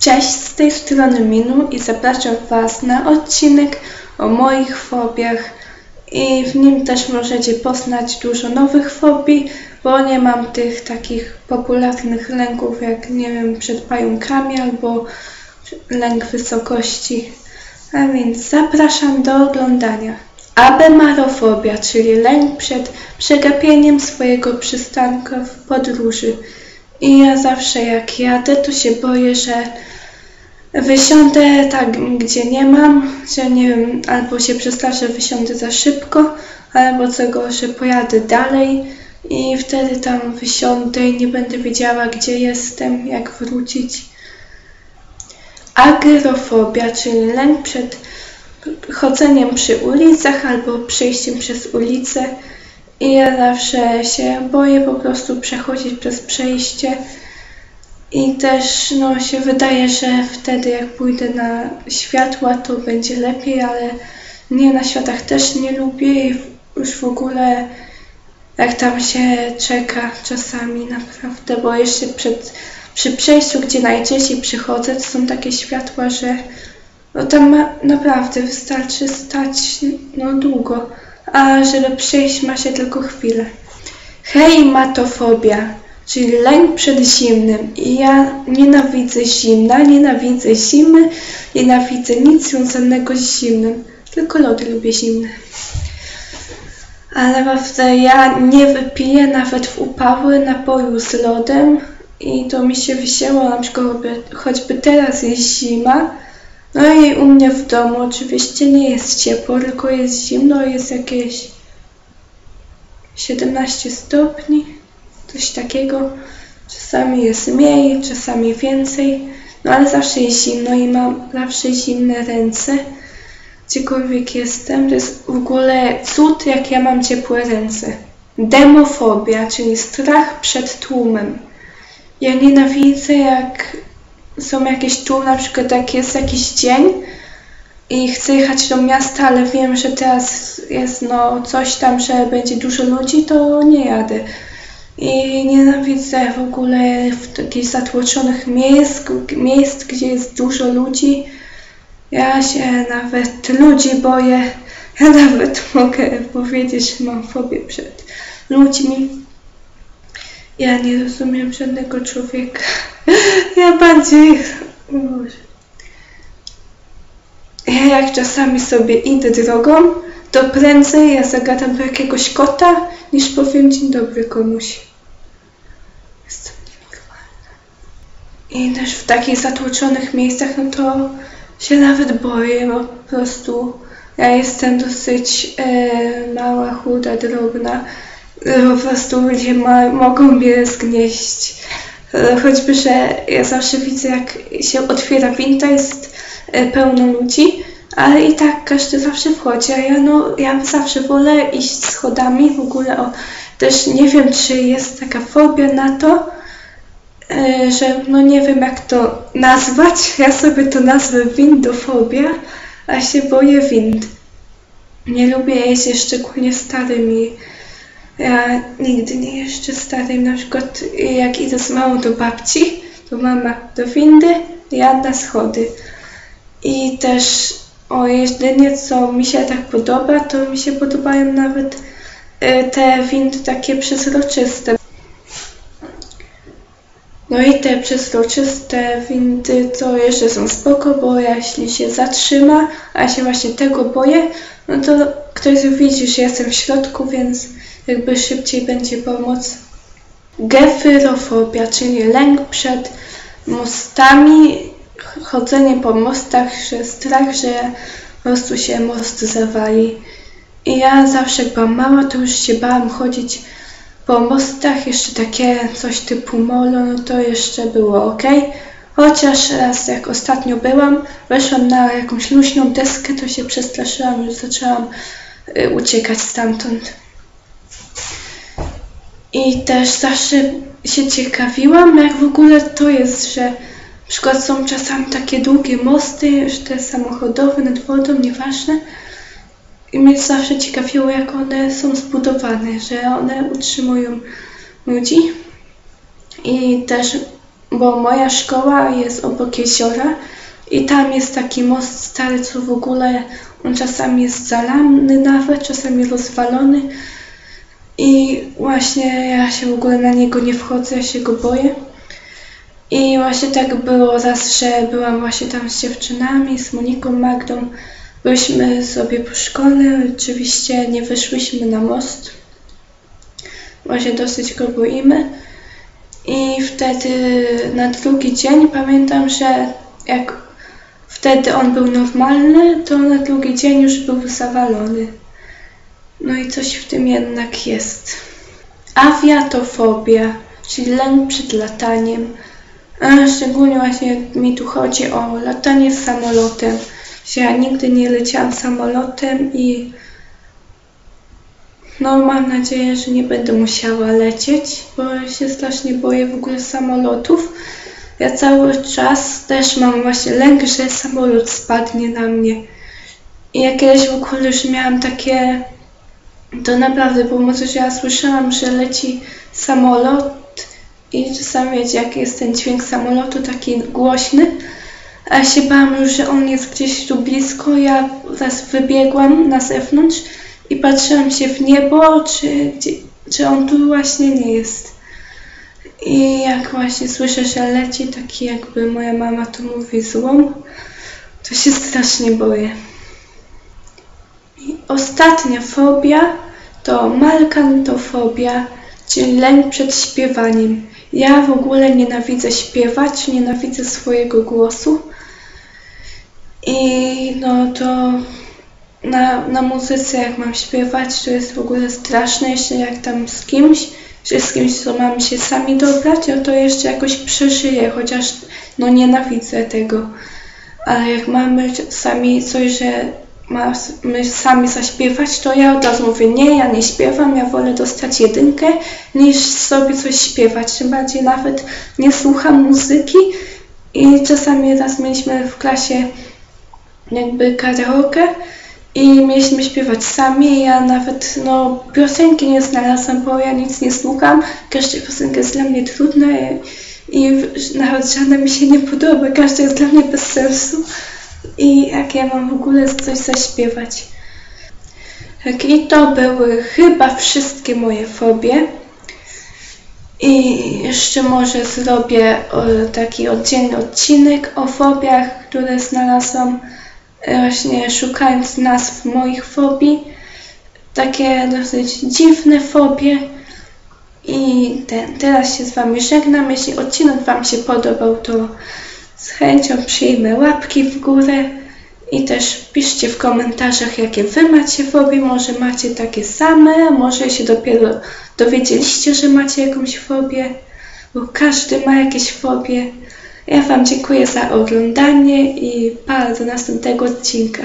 Cześć, z tej strony Minu i zapraszam Was na odcinek o moich fobiach i w nim też możecie poznać dużo nowych fobii, bo nie mam tych takich popularnych lęków jak, nie wiem, przed pająkami albo lęk wysokości. A więc zapraszam do oglądania. Abemarofobia, czyli lęk przed przegapieniem swojego przystanku w podróży. I ja zawsze jak jadę, to się boję, że wysiądę tak, gdzie nie mam, że nie wiem, albo się przestraszę, wysiądę za szybko, albo co gorsze, pojadę dalej i wtedy tam wysiądę i nie będę wiedziała, gdzie jestem, jak wrócić. Agrofobia, czyli lęk przed chodzeniem przy ulicach albo przejściem przez ulicę. I ja zawsze się boję po prostu przechodzić przez przejście. I też no, się wydaje, że wtedy jak pójdę na światła, to będzie lepiej, ale nie na światach też nie lubię i już w ogóle jak tam się czeka czasami naprawdę, bo jeszcze przed, przy przejściu, gdzie najczęściej przychodzę, to są takie światła, że no tam ma, naprawdę wystarczy stać no długo, a żeby przejść ma się tylko chwilę. Heimatofobia, czyli lęk przed zimnym. I ja nienawidzę zimna, nienawidzę zimy, nienawidzę nic związanego z zimnym. Tylko lody lubię zimne. Ale naprawdę ja nie wypiję nawet w upały napoju z lodem i to mi się wzięło, na przykład choćby teraz jest zima, no i u mnie w domu oczywiście nie jest ciepło, tylko jest zimno, jest jakieś 17 stopni, coś takiego. Czasami jest mniej, czasami więcej, no ale zawsze jest zimno i mam zawsze zimne ręce. Gdziekolwiek jestem, to jest w ogóle cud, jak ja mam ciepłe ręce. Demofobia, czyli strach przed tłumem. Ja nienawidzę, jak są jakieś tu, na przykład jak jest jakiś dzień i chcę jechać do miasta, ale wiem, że teraz jest no coś tam, że będzie dużo ludzi, to nie jadę. I nienawidzę w ogóle w takich zatłoczonych miejsc, miejsc, gdzie jest dużo ludzi. Ja się nawet ludzi boję. Ja nawet mogę powiedzieć, że mam fobię przed ludźmi. Ja nie rozumiem żadnego człowieka. Ja bardziej... Boże. Ja jak czasami sobie idę drogą, to prędzej ja zagadam do jakiegoś kota, niż powiem dzień dobry komuś. Jestem nienormalna. I też w takich zatłoczonych miejscach, no to się nawet boję, bo po prostu ja jestem dosyć e, mała, chuda, drobna. Po prostu ludzie ma, mogą mnie zgnieść. Choćby, że ja zawsze widzę, jak się otwiera winda, jest pełno ludzi, ale i tak każdy zawsze wchodzi, a ja, no, ja zawsze wolę iść schodami. W ogóle o, też nie wiem, czy jest taka fobia na to, że no nie wiem, jak to nazwać. Ja sobie to nazwę windofobia, a się boję wind. Nie lubię jeździć szczególnie starymi ja nigdy nie jeżdżę starym. Na przykład jak idę z mamą do babci, to mama do windy, ja na schody. I też o jedynie co mi się tak podoba, to mi się podobają nawet te windy takie przezroczyste. No i te przezroczyste windy to jeszcze są spoko, bo jeśli się zatrzyma, a się właśnie tego boję, no to ktoś widzi, że jestem w środku, więc jakby szybciej będzie pomoc. Gefyrofobia, czyli lęk przed mostami, chodzenie po mostach, że strach, że po prostu się most zawali. I ja zawsze jak byłam mała, to już się bałam chodzić po mostach, jeszcze takie coś typu molo, no to jeszcze było ok. Chociaż raz jak ostatnio byłam, weszłam na jakąś luźną deskę, to się przestraszyłam, już zaczęłam y, uciekać stamtąd. I też zawsze się ciekawiłam, jak w ogóle to jest, że na przykład są czasami takie długie mosty, już te samochodowe nad wodą, nieważne. I mnie zawsze ciekawiło, jak one są zbudowane, że one utrzymują ludzi. I też bo moja szkoła jest obok jeziora i tam jest taki most stary, co w ogóle on czasami jest zalany nawet, czasami rozwalony. I właśnie ja się w ogóle na niego nie wchodzę, ja się go boję. I właśnie tak było że byłam właśnie tam z dziewczynami, z Moniką, Magdą. Byliśmy sobie po szkole, oczywiście nie wyszłyśmy na most. Właśnie dosyć go boimy. I wtedy na drugi dzień pamiętam, że jak wtedy on był normalny, to na drugi dzień już był zawalony. No i coś w tym jednak jest. Awiatofobia, czyli lęk przed lataniem. A szczególnie właśnie mi tu chodzi o latanie samolotem. Że ja nigdy nie leciałam samolotem i no mam nadzieję, że nie będę musiała lecieć, bo się strasznie boję w ogóle samolotów. Ja cały czas też mam właśnie lęk, że samolot spadnie na mnie. I ja kiedyś w ogóle już miałam takie, to naprawdę było że ja słyszałam, że leci samolot i czasami wiecie, jaki jest ten dźwięk samolotu, taki głośny. A się bałam już, że on jest gdzieś tu blisko. Ja zaraz wybiegłam na zewnątrz i patrzyłam się w niebo, czy, czy on tu właśnie nie jest. I jak właśnie słyszę, że leci taki jakby moja mama to mówi złom, to się strasznie boję. I ostatnia fobia to malkantofobia, czyli lęk przed śpiewaniem. Ja w ogóle nienawidzę śpiewać, nienawidzę swojego głosu. I no to na, na muzyce, jak mam śpiewać, to jest w ogóle straszne, jeszcze jak tam z kimś, czy z kimś, co mamy się sami dobrać, no to jeszcze jakoś przeżyję, chociaż no nienawidzę tego. Ale jak mamy sami coś, że mamy sami zaśpiewać, to ja od razu mówię, nie, ja nie śpiewam, ja wolę dostać jedynkę, niż sobie coś śpiewać. Tym bardziej nawet nie słucham muzyki i czasami raz mieliśmy w klasie jakby karaoke i mieliśmy śpiewać sami. Ja nawet no, piosenki nie znalazłam, bo ja nic nie słucham. Każda piosenka jest dla mnie trudna i, i nawet żadna mi się nie podoba. Każda jest dla mnie bez sensu. I jak ja mam w ogóle coś zaśpiewać. Tak, i to były chyba wszystkie moje fobie. I jeszcze może zrobię taki oddzielny odcinek o fobiach, które znalazłam właśnie szukając nazw moich fobii. Takie dosyć dziwne fobie. I ten, teraz się z Wami żegnam. Jeśli odcinek Wam się podobał, to z chęcią przyjmę łapki w górę i też piszcie w komentarzach, jakie Wy macie fobie. Może macie takie same, może się dopiero dowiedzieliście, że macie jakąś fobię, bo każdy ma jakieś fobie. Ja Wam dziękuję za oglądanie i pa do następnego odcinka.